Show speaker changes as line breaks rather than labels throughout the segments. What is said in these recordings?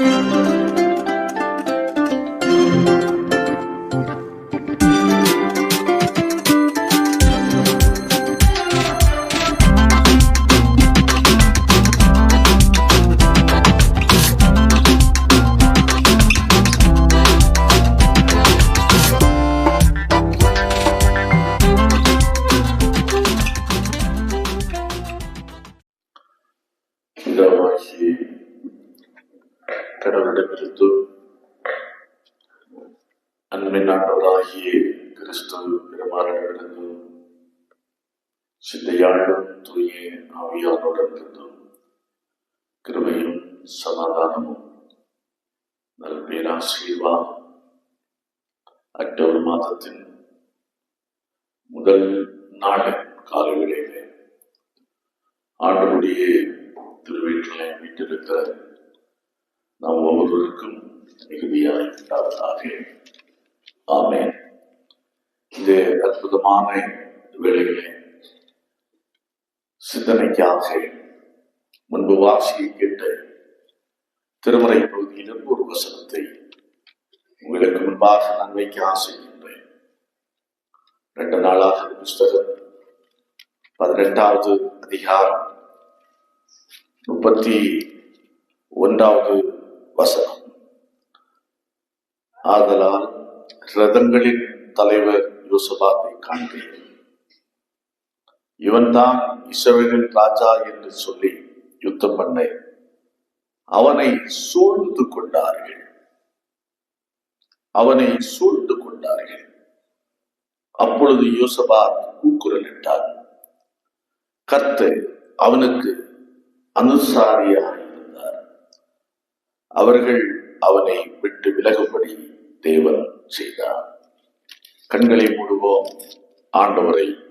Música சிந்தையாளும் தூய ஆவியானோடமிருந்தும் கிருபையும் சமாதானமும் நல்பேராசீர்வா அக்டோபர் மாதத்தின் முதல் நாளின் காலங்களிலே ஆண்டவருடைய திருவீட்டிலே வீட்டிருக்கிற நாம் ஒவ்வொருவருக்கும் மிகுதியாக உண்டாவதாக ஆமென் இந்த அற்புதமான வேலைகளை சிந்தனைக்காக முன்பு வாசியை கேட்ட திருமறை பகுதியிலும் ஒரு வசனத்தை உங்களுக்கு முன்பாக நான் வைக்க ஆசைக்கின்றேன் ரெண்டு நாளாக புஸ்தகம் பதினெட்டாவது அதிகாரம் முப்பத்தி ஒன்றாவது வசனம். ஆதலால் ரதங்களின் தலைவர் யோசபாத்தை காண்கிறேன். இவன்தான் இஸ்ரவேலின் ராஜா என்று சொல்லி யுத்தம் பண்ண அவனை சூழ்ந்து கொண்டார்கள். அவனை சூழ்ந்து கொண்டார்கள். அப்பொழுது யோசபா கூக்குரலிட்டார் கர்த்து அவனுக்கு அனுசாரியாக இருந்தார். அவர்கள் அவனை விட்டு விலகும்படி தேவன் செய்தார். கண்களை மூடுவோம். ஆண்டவரை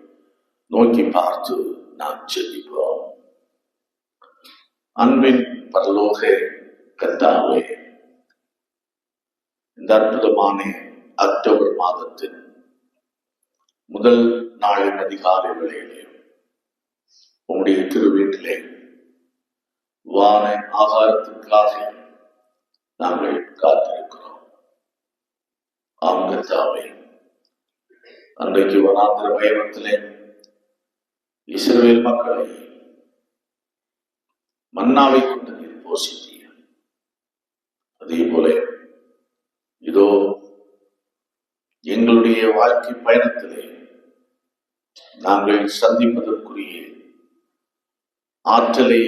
நோக்கி பார்த்து நாம் செல்லிப்போம் அன்பின் பரலோக கத்தாவே இந்த அற்புதமான அக்டோபர் மாதத்தின் முதல் நாளின் அதிகாலை வேளையிலே உம்முடைய திருவீட்டிலே வான ஆகாரத்திற்காக நாங்கள் காத்திருக்கிறோம். ஆம் கத்தாவே அன்றைக்கு வனாந்திர பயணத்திலே இஸ்ரவேல் மக்களை மன்னாவை கொண்டு நீர் போஷித்தீர் அதே போல இதோ எங்களுடைய வாழ்க்கை பயணத்திலே நாங்கள் சந்திப்பதற்குரிய ஆற்றலை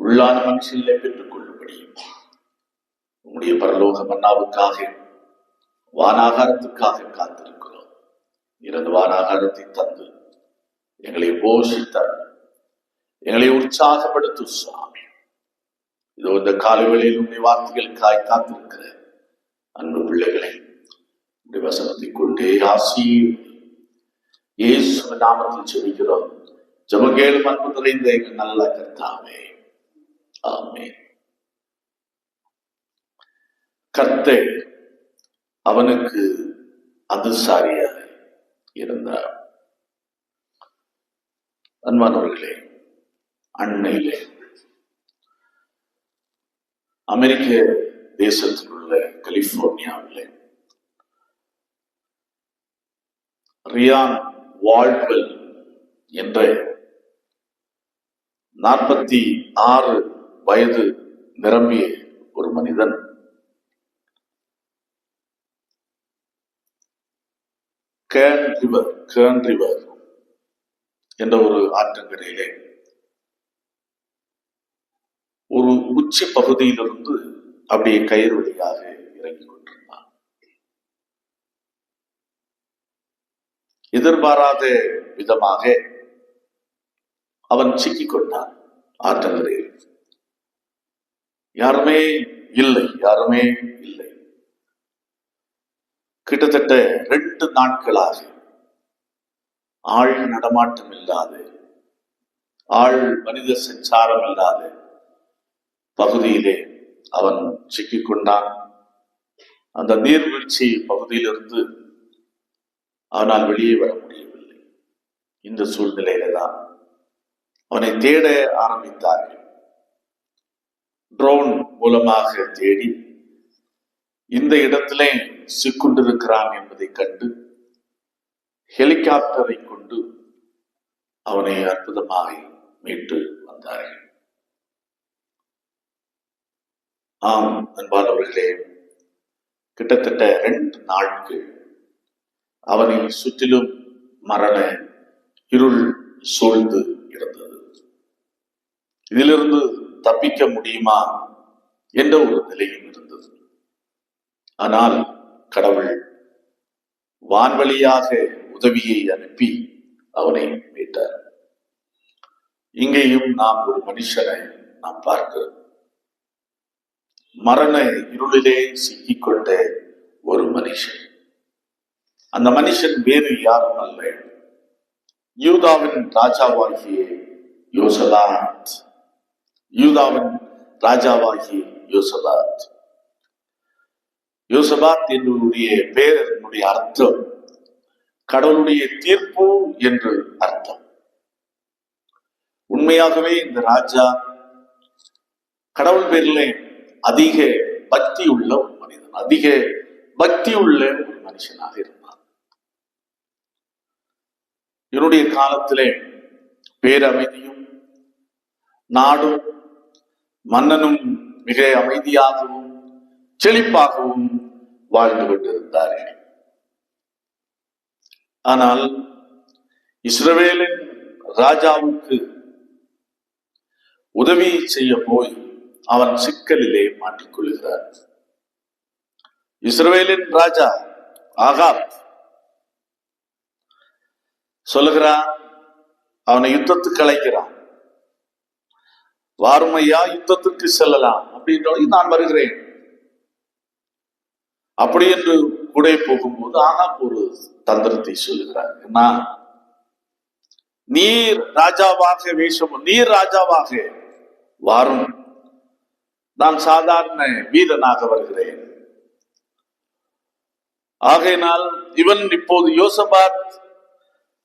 உள்ளான மனுஷனிலே பெற்றுக் கொள்ளும்படி உங்களுடைய பரலோக மன்னாவுக்காக வானாகாரத்துக்காக காத்திருக்கிறோம். இரண்டு வானாகாரத்தை தந்து எங்களை போஷித்தார். எங்களை உற்சாகப்படுத்தும் சுவாமி. இதோ இந்த காலவேளையில் உடைய வார்த்தைகளுக்காய் காத்திருக்கிற அன்பு பிள்ளைகளை உடைய வசனத்தை கொண்டே ஆசி இயேசு நாமத்தில் செவிக்கிறோம் ஜபகேள் அன்பு நிறைந்த எங்கள் நல்ல கர்த்தாவே. ஆமே கர்த்தே அவனுக்கு அதுசாரியாக இருந்தார். அன்பானவர்களே அண்மையிலே அமெரிக்க தேசத்தில் உள்ள கலிபோர்னியாவிலே ரியான் வால்ட்வெல் என்ற நாற்பத்தி ஆறு வயது நிரம்பிய ஒரு மனிதன் கேன் ரிவர் கேன் ரிவர் என்ற ஒரு ஆற்றங்கரையிலே. ஒரு உச்சி பகுதியிலிருந்து அப்படியே கயிறு வழியாக இறங்கி கொண்டிருந்தான். எதிர்பாராத விதமாக அவன் சிக்கிக் கொண்டான் ஆற்றங்கரையில். யாருமே இல்லை யாருமே இல்லை. கிட்டத்தட்ட ரெண்டு நாட்களாக ஆள் நடமாட்டம் இல்லாது ஆள் மனித சஞ்சாரம் இல்லாத பகுதியிலே அவன் சிக்கிக் கொண்டான் அந்த நீர்வீழ்ச்சி பகுதியிலிருந்து அவனால் வெளியே வர முடியவில்லை. இந்த சூழ்நிலையில தான் அவனை தேட ஆரம்பித்தார்கள். ட்ரோன் மூலமாக தேடி இந்த இடத்திலே சிக்குண்டிருக்கிறான் என்பதை கண்டு ஹெலிகாப்டரை கொண்டு அவனை அற்புதமாக மீட்டு வந்தார்கள். ஆம் அன்பானவர்களே கிட்டத்தட்ட ரெண்டு நாட்கள் அவனை சுற்றிலும் மரண இருள் சூழ்ந்து இருந்தது. இதிலிருந்து தப்பிக்க முடியுமா என்ற ஒரு நிலையும் இருந்தது. ஆனால் கடவுள் வான்வழியாக உதவியை அனுப்பி அவனை மீட்டார். இங்கேயும் நாம் ஒரு மனுஷனை நாம் பார்க்கிறோம் மரண இருளிலே சிக்கிக்கொண்ட ஒரு மனுஷன். அந்த மனுஷன் வேறு யாரும் அல்ல. யூதாவின் ராஜாவாகிய யோசலாத். யூதாவின் ராஜாவாகிய யோசலாத். யோசபாத் என்னுடைய பேரனுடைய அர்த்தம் கடவுளுடைய தீர்ப்பு என்று அர்த்தம். உண்மையாகவே இந்த ராஜா கடவுள் பேர்ல அதிக பக்தி உள்ள ஒரு மனிதன் அதிக பக்தி உள்ள ஒரு மனுஷனாக இருந்தான். என்னுடைய காலத்திலே பேரமைதியும் நாடும் மன்னனும் மிக அமைதியாகவும் செழிப்பாகவும் வாழ்ந்து கொண்டிருந்தார்கள். ஆனால் இஸ்ரவேலின் ராஜாவுக்கு உதவி செய்ய போய் அவன் சிக்கலிலே மாட்டிக்கொள்கிறார் இஸ்ரவேலின் ராஜா ஆகாப் சொல்லுகிறான் அவனை யுத்தத்துக்கு அழைக்கிறான். வாருமையா யுத்தத்திற்கு செல்லலாம். அப்படின்னு நான் வருகிறேன். அப்படி என்று கூட போகும்போது ஆகாப் ஒரு தந்திரத்தை சொல்லுகிறார். என்ன? நீர் ராஜாவாக வேஷம் நீர் ராஜாவாக வாரும். நான் சாதாரண வீரனாக வருகிறேன். ஆகையினால் இவன் இப்போது யோசபாத்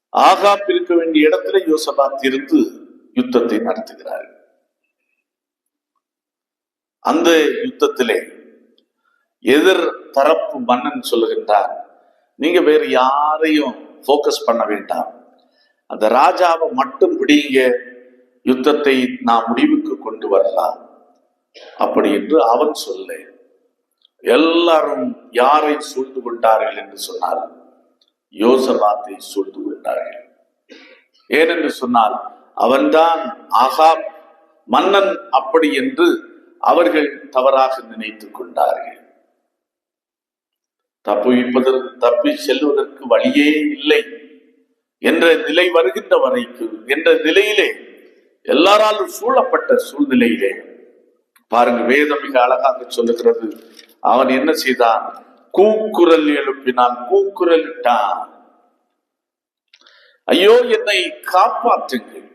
ஆகா பிரிக்க வேண்டிய இடத்துல யோசபாத் இருந்து யுத்தத்தை நடத்துகிறார். அந்த யுத்தத்திலே எதிர் தரப்பு மன்னன் சொல்லுகின்றார். நீங்க வேறு யாரையும் போக்கஸ் பண்ண வேண்டாம். அந்த ராஜாவை மட்டும் பிடிங்க. யுத்தத்தை நான் முடிவுக்கு கொண்டு வரலாம். அப்படி என்று அவன் சொல்ல. எல்லாரும் யாரை சூழ்ந்து கொண்டார்கள் என்று சொன்னார் யோசபாத்தை சூழ்ந்து கொண்டார்கள். ஏனென்று சொன்னால் அவன்தான் ஆகா மன்னன் அப்படி என்று அவர்கள் தவறாக நினைத்துக் கொண்டார்கள். தப்புவிப்பதற்கு தப்பி செல்வதற்கு வழியே இல்லை என்ற நிலை வருகின்ற வரைக்கு என்ற நிலையிலே எல்லாராலும் சூழப்பட்ட சூழ்நிலையிலே. பாருங்க வேதம் மிக அழகாக சொல்லுகிறது. அவன் என்ன செய்தான்? கூக்குரல் எழுப்பினான் கூக்குரல் இட்டான். ஐயோ என்னை காப்பாற்றுங்கள்.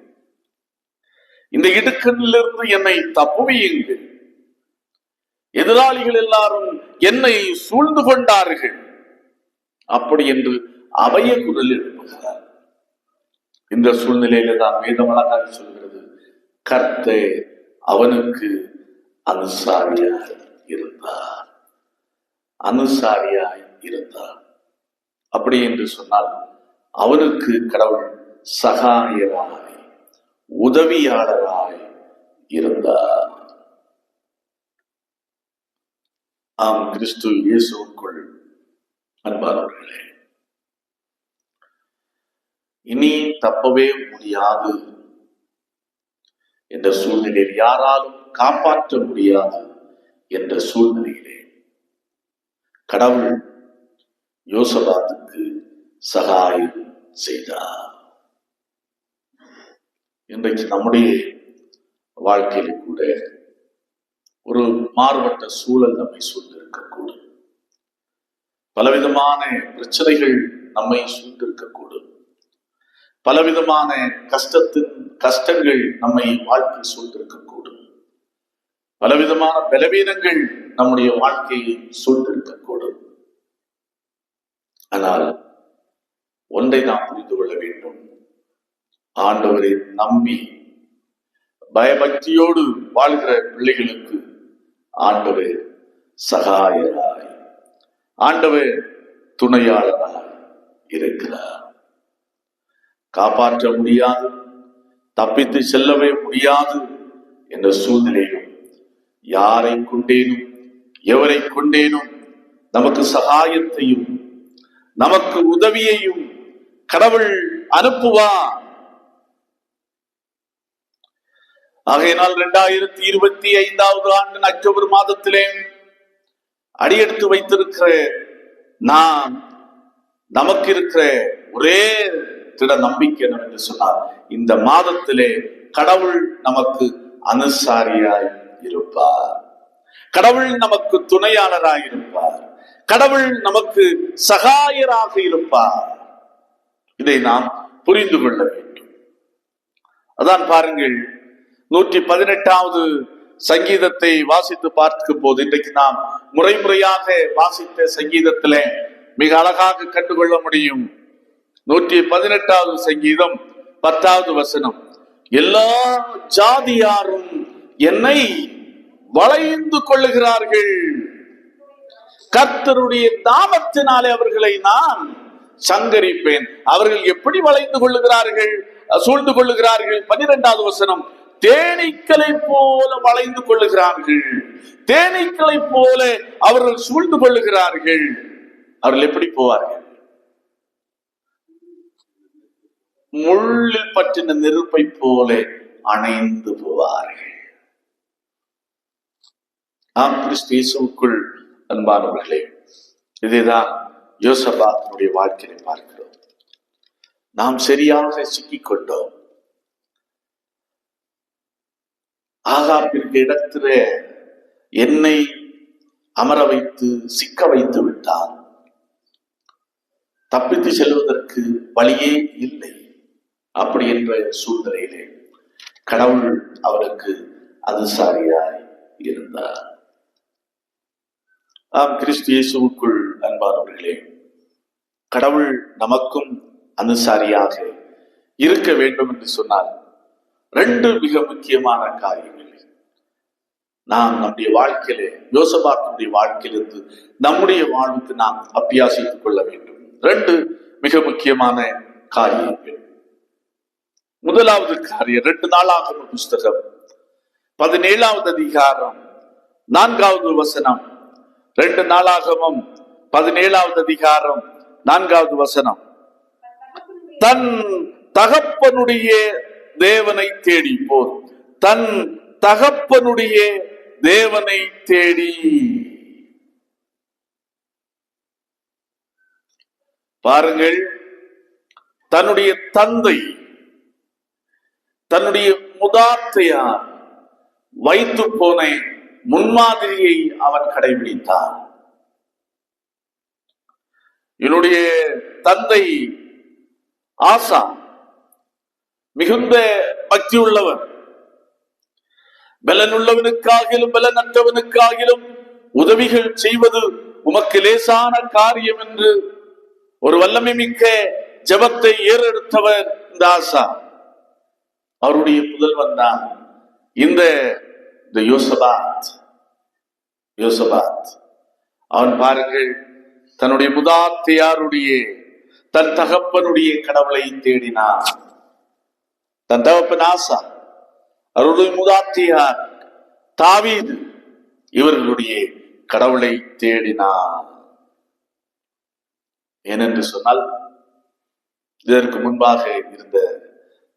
இந்த இடுக்கண்ணிலிருந்து என்னை தப்புவியுங்கள். எதிராளிகள் எல்லாரும் என்னை சூழ்ந்து கொண்டார்கள். அப்படி என்று அவைய குரல் எழுப்புகிறார். இந்த சூழ்நிலையில தான் வேதம் சொல்கிறது. கர்த்தே அவனுக்கு அனுசாரியாய் இருந்தார். அனுசாரியாய் இருந்தார். அப்படி என்று சொன்னால் அவனுக்கு கடவுள் சகாயராய் உதவியாளராய் இருந்தார். ஆம் கிறிஸ்து இயேசுக்குள் அன்பானவர்களே. இனி தப்பவே முடியாது என்ற சூழ்நிலையில் யாராலும் காப்பாற்ற முடியாது என்ற சூழ்நிலையிலே கடவுள் யோசபாத்துக்கு சகாயம் செய்தார். இன்றைக்கு நம்முடைய வாழ்க்கையில கூட ஒரு மாறுபட்ட சூழல் நம்மை சூழ்ந்திருக்கக்கூடும். பலவிதமான பிரச்சனைகள் நம்மை சூழ்ந்திருக்கக்கூடும். பலவிதமான கஷ்டத்தின் கஷ்டங்கள் நம்மை வாழ்க்கை சூழ்ந்திருக்கக்கூடும். பலவிதமான பலவீனங்கள் நம்முடைய வாழ்க்கையை சூழ்ந்திருக்கக்கூடும். ஆனால் ஒன்றை நாம் புரிந்து கொள்ள வேண்டும். ஆண்டவரை நம்பி பயபக்தியோடு வாழ்கிற பிள்ளைகளுக்கு ஆண்டவர் சகாயராய். ஆண்டவர் துணையாளராய் இருக்கிறார். காப்பாற்ற முடியாது தப்பித்து செல்லவே முடியாது என்ற சூழ்நிலையும் யாரை கொண்டேனும் எவரை கொண்டேனும் நமக்கு சகாயத்தையும் நமக்கு உதவியையும் கடவுள் அனுப்புவார். ஆகையினால் இரண்டாயிரத்தி இருபத்தி ஐந்தாவது ஆண்டு அக்டோபர் மாதத்திலே அடியெடுத்து வைத்திருக்கிற நாம் நமக்கு இருக்கிற ஒரே திட நம்பிக்கை என்று சொன்னார் இந்த மாதத்திலே கடவுள் நமக்கு அனுசாரியாய் இருப்பார். கடவுள் நமக்கு துணையாளராய் இருப்பார். கடவுள் நமக்கு சகாயராக இருப்பார். இதை நாம் புரிந்து கொள்ள வேண்டும். அதான் பாருங்கள் நூற்றி பதினெட்டாவது சங்கீதத்தை வாசித்து பார்க்கும் போது இன்றைக்கு நாம் முறை முறையாக வாசித்த சங்கீதத்திலே மிக அழகாக கண்டுகொள்ள முடியும். நூற்றி பதினெட்டாவது சங்கீதம் பத்தாவது வசனம். எல்லா ஜாதியாரும் என்னை வளைந்து கொள்ளுகிறார்கள். கர்த்தருடைய தாமத்தினாலே அவர்களை நான் சங்கரிப்பேன். அவர்கள் எப்படி வளைந்து கொள்ளுகிறார்கள்? சூழ்ந்து கொள்ளுகிறார்கள்? பன்னிரெண்டாவது வசனம். தேனீக்களை போல வளைந்து கொள்ளுகிறார்கள். தேனீக்களை போல அவர்கள் சூழ்ந்து கொள்ளுகிறார்கள். அவர்கள் எப்படி போவார்கள்? முள்ளில் பற்றின நெருப்பை போல அணைந்து போவார்கள். ஆம் கிறிஸ்து அன்பானவர்களே இதைதான் யோசபாத்தினுடைய வாழ்க்கையை பார்க்கிறோம். நாம் சரியாக சிக்கிக் கொண்டோம் ஆகாப்பிற்கு இடத்துல என்னை அமர வைத்து சிக்க வைத்து விட்டார். தப்பித்து செல்வதற்கு வழியே இல்லை அப்படி என்ற சூழ்நிலையிலே கடவுள் அவருக்கு அதுசாரியாய் இருந்தார். ஆம் கிறிஸ்து இயேசுக்குள் அன்பானவர்களே கடவுள் நமக்கும் அனுசாரியாக இருக்க வேண்டும் என்று சொன்னால் ரெண்டு மிக முக்கியமான காரியங்கள். நாம் நம்முடைய வாழ்க்கையிலே யோசபாத்தினுடைய வாழ்க்கையிலிருந்து நம்முடைய வாழ்வுக்கு நாம் அபியாசித்துக் கொள்ள வேண்டும். ரெண்டு மிக முக்கியமான காரியங்கள். முதலாவது காரியம் ரெண்டு நாளாகும் புஸ்தகம். பதினேழாவது அதிகாரம் நான்காவது வசனம். ரெண்டு நாளாகவும் பதினேழாவது அதிகாரம் நான்காவது வசனம். தன் தகப்பனுடைய தேவனை தேடி போர் தன் தகப்பனுடைய தேவனை தேடி. பாருங்கள் தன்னுடைய தந்தை தன்னுடைய முதாத்தையார் வைத்து போன முன்மாதிரியை அவன் கடைபிடித்தார். என்னுடைய தந்தை ஆசா மிகுந்த பக்தி உள்ளவர் பலனுள்ளவனுக்காகிலும் பலனற்றவனுக்காகிலும் உதவிகள் செய்வது உமக்கு லேசான காரியம் என்று ஒரு வல்லமை மிக்க ஜபத்தை ஏறெடுத்தவர் இந்த ஆசா. அவருடைய முதல்வன் தான் இந்த இந்த யோசபாத். யோசபாத். அவன் பாருங்கள் தன்னுடைய முதாத்தையாருடைய தன் தகப்பனுடைய கடவுளை தேடினான். தன் தகப்பன் ஆசா அருளை முதாத்தையார் தாவீது இவர்களுடைய கடவுளை தேடினார் ஏனென்று சொன்னால் இதற்கு முன்பாக இருந்த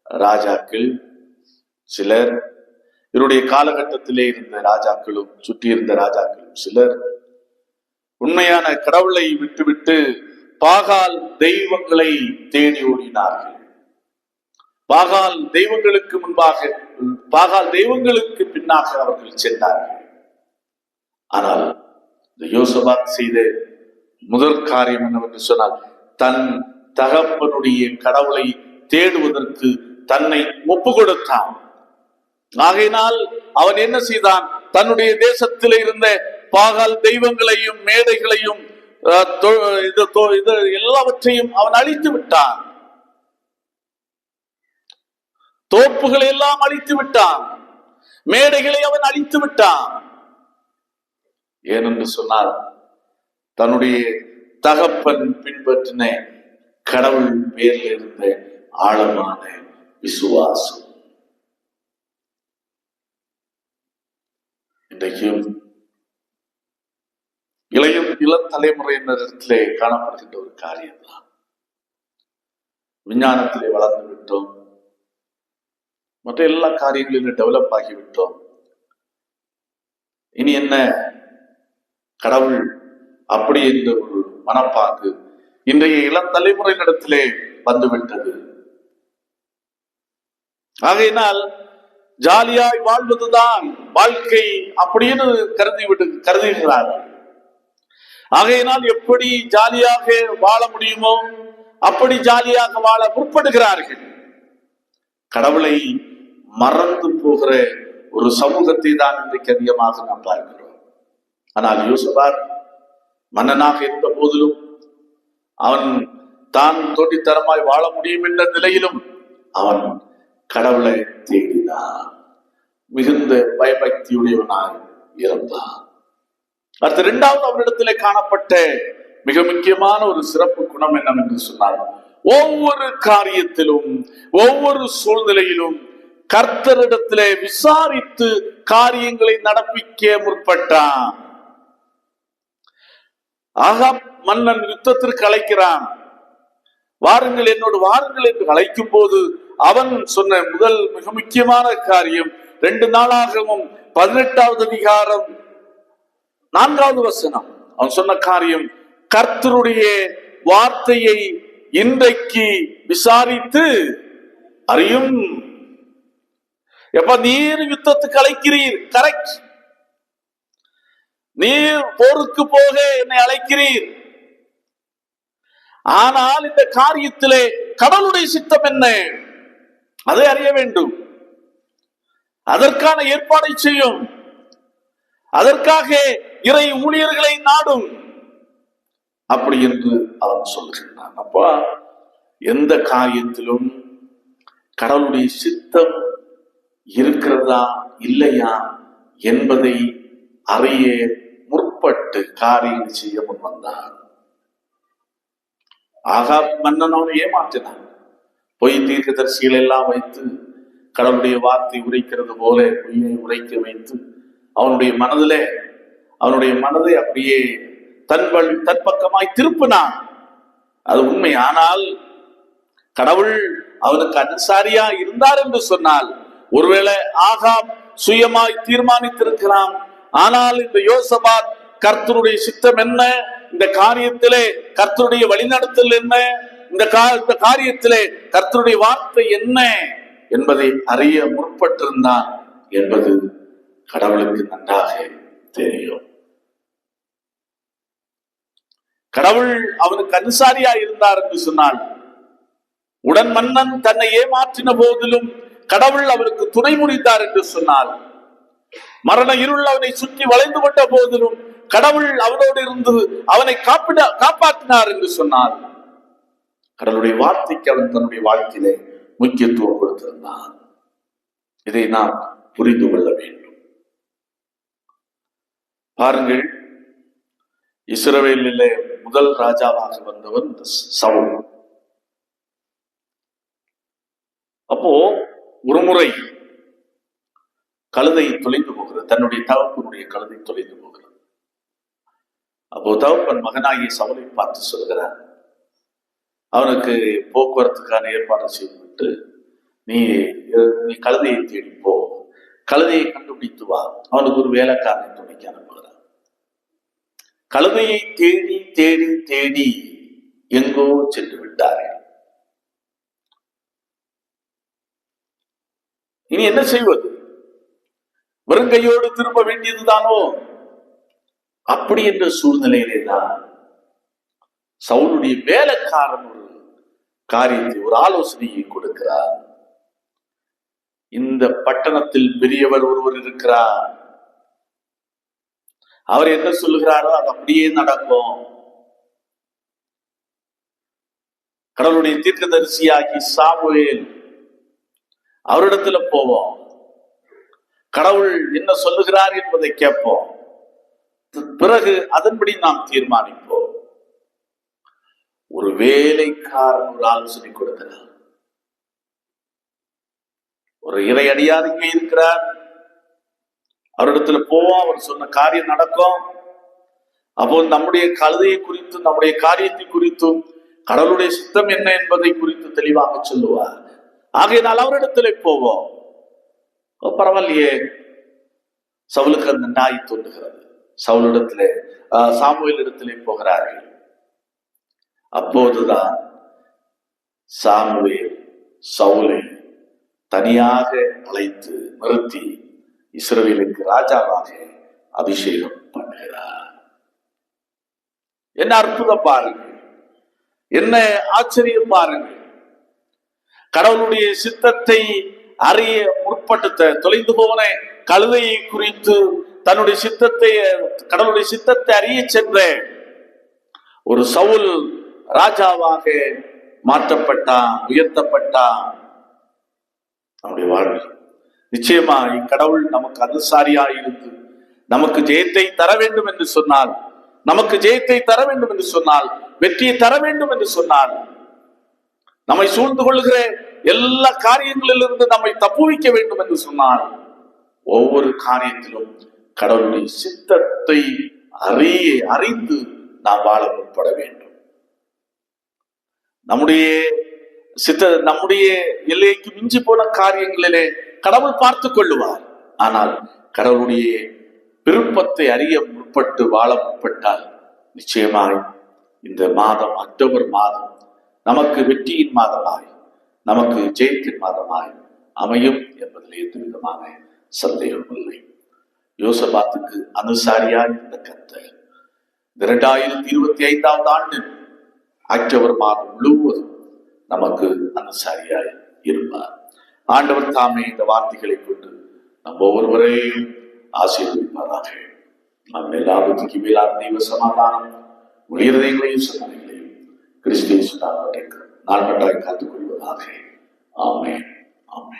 ராஜாக்கள் சிலர் இவருடைய காலகட்டத்திலே இருந்த ராஜாக்களும் சுற்றி இருந்த ராஜாக்களும் சிலர் உண்மையான கடவுளை விட்டுவிட்டு பாகால் தெய்வங்களை தேடி ஓடினார்கள். பாகால் தெய்வங்களுக்கு முன்பாக பாகால் தெய்வங்களுக்கு பின்னாக அவர்கள் சென்றார்கள். ஆனால் இந்த யோசபாத் செய்த முதல் காரியம் என்னவென்று சொன்னால் தன் தகப்பனுடைய கடவுளை தேடுவதற்கு தன்னை ஒப்பு கொடுத்தான் ஆகையினால் அவன் என்ன செய்தான்? தன்னுடைய தேசத்தில் இருந்த பாகால் தெய்வங்களையும் மேடைகளையும் அஹ், இது தொ- இது எல்லாவற்றையும் அவன் அழித்து விட்டான். தோப்புகளை எல்லாம் அழித்து விட்டான். மேடைகளை அவன் அழித்து விட்டான். ஏனென்று சொன்னால் தன்னுடைய தகப்பன் பின்பற்றின கடவுள் பேரில் இருந்த ஆழமான விசுவாசம். இன்றைக்கும் இளைய இளம் தலைமுறையினரிடத்திலே காணப்படுகின்ற ஒரு காரியம்தான். விஞ்ஞானத்திலே வளர்ந்து விட்டோம். மற்ற எல்லா காரியங்களிலும் டெவலப் ஆகிவிட்டோம். இனி என்ன? கடவுள் அப்படி என்ற ஒரு மனப்பாங்கு இன்றைய இளம் தலைமுறையினிடத்திலே வந்துவிட்டது. ஆகையினால் ஜாலியாய் வாழ்வதுதான் வாழ்க்கை அப்படின்னு கருதி விட்டு கருதுகிறார்கள். ஆகையினால் எப்படி ஜாலியாக வாழ முடியுமோ அப்படி ஜாலியாக வாழ முற்படுகிறார்கள். கடவுளை மறந்து போகிற ஒரு சமூகத்தை தான் இன்றைக்கு அதிகமாக நாம் பார்க்கிறோம். ஆனால் யூசபார் மன்னனாக இருந்த போதிலும் அவன் தான் தோட்டித்தரமாய் வாழ முடியும் என்ற நிலையிலும் அவன் கடவுளை தேடினான். மிகுந்த பயபக்தியுடையவனாய் இருந்தான். அடுத்த இரண்டாவது அவரிடத்திலே காணப்பட்ட மிக முக்கியமான ஒரு சிறப்பு குணம் என்னவென்று சொன்னார் ஒவ்வொரு காரியத்திலும் ஒவ்வொரு சூழ்நிலையிலும் கர்த்தரிடத்திலே விசாரித்து காரியங்களை நடப்பிக்க முற்பட்டான். ஆகா மன்னன் யுத்தத்திற்கு அழைக்கிறான். வாருங்கள் என்னோடு வாருங்கள் என்று அழைக்கும் போது அவன் சொன்ன முதல் மிக முக்கியமான காரியம் ரெண்டு நாளாகவும் பதினெட்டாவது அதிகாரம் நான்காவது வசனம். அவன் சொன்ன காரியம் கர்த்தருடைய வார்த்தையை இன்றைக்கு விசாரித்து அறியும். எப்ப நீர் யுத்தத்துக்கு அழைக்கிறீர். கரெக்ட் நீர் போருக்கு போக என்னை அழைக்கிறீர். ஆனால் இந்த காரியத்திலே கடவுளுடைய சித்தம் என்ன? அதை அறிய வேண்டும். அதற்கான ஏற்பாடை செய்யும். அதற்காக இறை ஊழியர்களை நாடும். அப்படி என்று அவன் சொல்கின்றான் அப்பா எந்த காரியத்திலும் கடவுளுடைய சித்தம் இருக்கிறதா இல்லையா என்பதை அறிய முற்பட்டு காரியம் செய்ய முன் வந்தான். ஆகா மன்னன் அவனை ஏமாற்றினான். பொய் தீர்க்கதரிசிகள் எல்லாம் வைத்து கடவுளுடைய வார்த்தை உரைக்கிறது போல பொய்யை உரைக்க வைத்து அவனுடைய மனதிலே அவனுடைய மனதை அப்படியே தன்வள் தற்பக்கமாய் திருப்பினான். அது உண்மை. ஆனால் கடவுள் அவனுக்கு அனுசாரியா இருந்தார் என்று சொன்னால் ஒருவேளை ஆகாம் சுயமாய் தீர்மானித்திருக்கிறான். ஆனால் இந்த யோசபாத் கர்த்தருடைய சித்தம் என்ன? இந்த காரியத்திலே கர்த்தருடைய வழிநடத்தல் என்ன? இந்த கா- இந்த காரியத்திலே கர்த்தருடைய வார்த்தை என்ன? என்பதை அறிய முற்பட்டிருந்தான் என்பது கடவுளுக்கு நன்றாக தெரியும். கடவுள் அவனுக்கு அனுசாரியா இருந்தார் என்று சொன்னால் உடன் மன்னன் தன்னை ஏமாற்றின போதிலும் கடவுள் அவனுக்கு துணை முடித்தார் என்று சொன்னால் மரண இருள் அவனை சுற்றி வளைந்து கொண்ட போதிலும் கடவுள் அவனோடு இருந்து அவனை காப்பிட காப்பாற்றினார் என்று சொன்னார் கடவுளுடைய வார்த்தைக்கு அவன் தன்னுடைய வாழ்க்கையிலே முக்கியத்துவம் கொடுத்திருந்தான். இதை நாம் புரிந்து கொள்ள வேண்டும். பாருங்கள் இஸ்ரவேலிலே முதல் ராஜாவாக வந்தவன் இந்த சவுல். அப்போ ஒரு முறை கழுதை தொலைந்து போகிறது. தன்னுடைய தகப்பனுடைய கழுதை தொலைந்து போகிறது. அப்போ தகப்பன் மகனாகிய சவலை பார்த்து சொல்கிறார் அவனுக்கு போக்குவரத்துக்கான ஏற்பாடு செய்துவிட்டு நீ நீ கழுதையை தேடி போ. கழுதையை கண்டுபிடித்து வா. அவனுக்கு ஒரு வேலைக்காரனை துணைக்கு அனுப்புகிறார். கழுதையை தேடி தேடி தேடி எங்கோ சென்று விட்டார்கள். இனி என்ன செய்வது? வெறுங்கையோடு திரும்ப வேண்டியதுதானோ? அப்படி என்ற சூழ்நிலையிலே தான் சவுனுடைய வேலைக்காரன் ஒரு காரியத்தை ஒரு ஆலோசனையை கொடுக்கிறார். இந்த பட்டணத்தில் பெரியவர் ஒருவர் இருக்கிறார். அவர் என்ன சொல்லுகிறாரோ அது அப்படியே நடக்கும். கடவுளுடைய தீர்க்கதரிசியாகி சாமுவேல் அவரிடத்துல போவோம். கடவுள் என்ன சொல்லுகிறார் என்பதை கேட்போம். பிறகு அதன்படி நாம் தீர்மானிப்போம். ஒரு வேலைக்காரன் ஒரு ஆலோசனை கொடுக்கிறார். ஒரு இறை அடியாருக்கு இருக்கிறார். அவரிடத்துல போவோம் அவர் சொன்ன காரியம் நடக்கும். அப்போ நம்முடைய கழுதையை குறித்து நம்முடைய காரியத்தை குறித்தும் கடவுளுடைய சித்தம் என்ன என்பதை குறித்து தெளிவாக சொல்லுவார். ஆகையினால் அவரிடத்துல போவோம். பரவாயில்லையே. சவுலுக்கு அந்த நாய் தோன்றுகிறது. சவுலிடத்திலே ஆஹ், சாமுவேல் இடத்திலே போகிறார்கள். அப்போதுதான் சாமுவேல் சவுலை தனியாக அழைத்து நிறுத்தி இஸ்ரவேலுக்கு ராஜாவாக அபிஷேகம் பண்ணுகிறார். என்ன அற்புதம் பாருங்க என்ன ஆச்சரியம் பாருங்க கடவுளுடைய சித்தத்தை அறிய முற்பட்டு தொலைந்து போன கழுதையை குறித்து தன்னுடைய சித்தத்தை கடவுளுடைய சித்தத்தை அறிய சென்ற ஒரு சவுல் ராஜாவாக மாற்றப்பட்டான் உயர்த்தப்பட்டான். நம்முடைய வாழ்வில் நிச்சயமா இக்கடவுள் நமக்கு அனுசாரியா இருந்து நமக்கு ஜெயத்தை தர வேண்டும் என்று சொன்னால் நமக்கு ஜெயத்தை தர வேண்டும் என்று சொன்னால் வெற்றியை தர வேண்டும் என்று சொன்னால் நம்மை சூழ்ந்து கொள்கிற எல்லா காரியங்களிலிருந்து நம்மை தப்புவிக்க வேண்டும் என்று சொன்னால் ஒவ்வொரு காரியத்திலும் கடவுளுடைய சித்தத்தை அறிய அறிந்து நாம் வாழ முற்பட வேண்டும். நம்முடைய சித்த நம்முடைய எல்லைக்கு மிஞ்சி போன காரியங்களிலே கடவுள் பார்த்து கொள்ளுவார். ஆனால் கடவுளுடைய விருப்பத்தை அறிய முற்பட்டு வாழ முற்பட்டால் நிச்சயமாய் இந்த மாதம் அக்டோபர் மாதம் நமக்கு வெற்றியின் மாதமாய் நமக்கு ஜெயத்தின் மாதமாய் அமையும் என்பதில் எந்த விதமான சந்தேகம் இல்லை. யோசபாத்துக்கு அனுசாரியா இருந்த கத்தர் இரண்டாயிரத்தி இருபத்தி ஐந்தாவது ஆண்டு அக்டோபர் மாதம் முழுவதும் நமக்கு அனுசாரியாய் இருப்பார். ஆண்டவர் தாமே இந்த வார்த்தைகளை கொண்டு நம் ஒவ்வொருவரையும் ஆசீர்வதிப்பாராக. நம் எல்லாவற்றுக்கு மேலான தெய்வ சமாதானம் உயிரதைகளையும் சமாளிகளையும் கிறிஸ்திய நாள் பட்டாய் காத்துக் கொள்வதாக ஆமே ஆமே